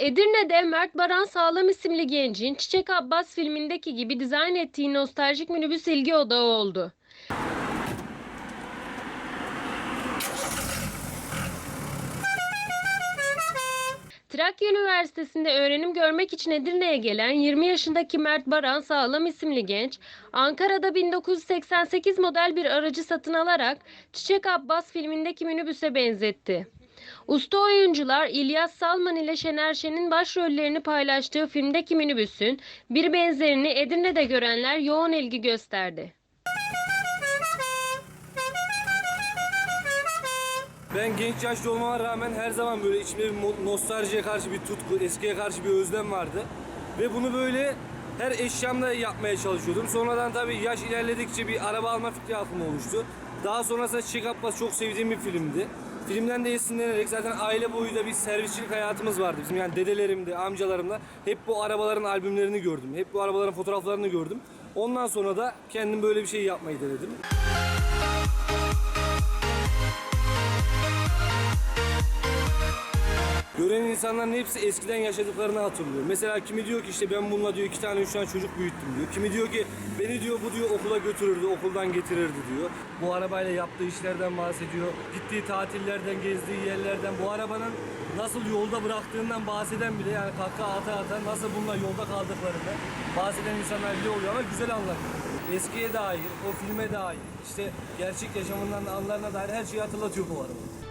Edirne'de Mert Baran Sağlam isimli gencin Çiçek Abbas filmindeki gibi dizayn ettiği nostaljik minibüs ilgi odağı oldu. Trakya Üniversitesi'nde öğrenim görmek için Edirne'ye gelen 20 yaşındaki Mert Baran Sağlam isimli genç, Ankara'da 1988 model bir aracı satın alarak Çiçek Abbas filmindeki minibüse benzetti. Usta oyuncular İlyas Salman ile Şener Şen'in başrollerini paylaştığı filmdeki minibüsün bir benzerini Edirne'de görenler yoğun ilgi gösterdi. Ben genç yaşta olmama rağmen her zaman böyle içimde bir nostaljiye karşı bir tutku, eskiye karşı bir özlem vardı. Ve bunu böyle her eşyamda yapmaya çalışıyordum. Sonradan tabii yaş ilerledikçe bir araba alma fikri aklıma oluştu. Daha sonrasında Çiçek Abbas çok sevdiğim bir filmdi. Filmden de esinlenerek zaten aile boyu da bir servisçilik hayatımız vardı. Bizim yani dedelerimde, amcalarımla hep bu arabaların albümlerini gördüm. Hep bu arabaların fotoğraflarını gördüm. Ondan sonra da kendim böyle bir şey yapmayı denedim. Gören insanların hepsi eskiden yaşadıklarını hatırlıyor. Mesela kimi diyor ki işte ben bununla diyor iki tane üç tane çocuk büyüttüm diyor. Kimi diyor ki beni diyor bu diyor okula götürürdü, okuldan getirirdi diyor. Bu arabayla yaptığı işlerden bahsediyor. Gittiği tatillerden, gezdiği yerlerden, bu arabanın nasıl yolda bıraktığından bahseden bile yani kahkaha ata ata nasıl bununla yolda kaldıklarını bahseden insanlar bile oluyor ama güzel anlatıyor. Eskiye dair, o filme dair, işte gerçek yaşamından anlarına dair her şeyi hatırlatıyor bu araba.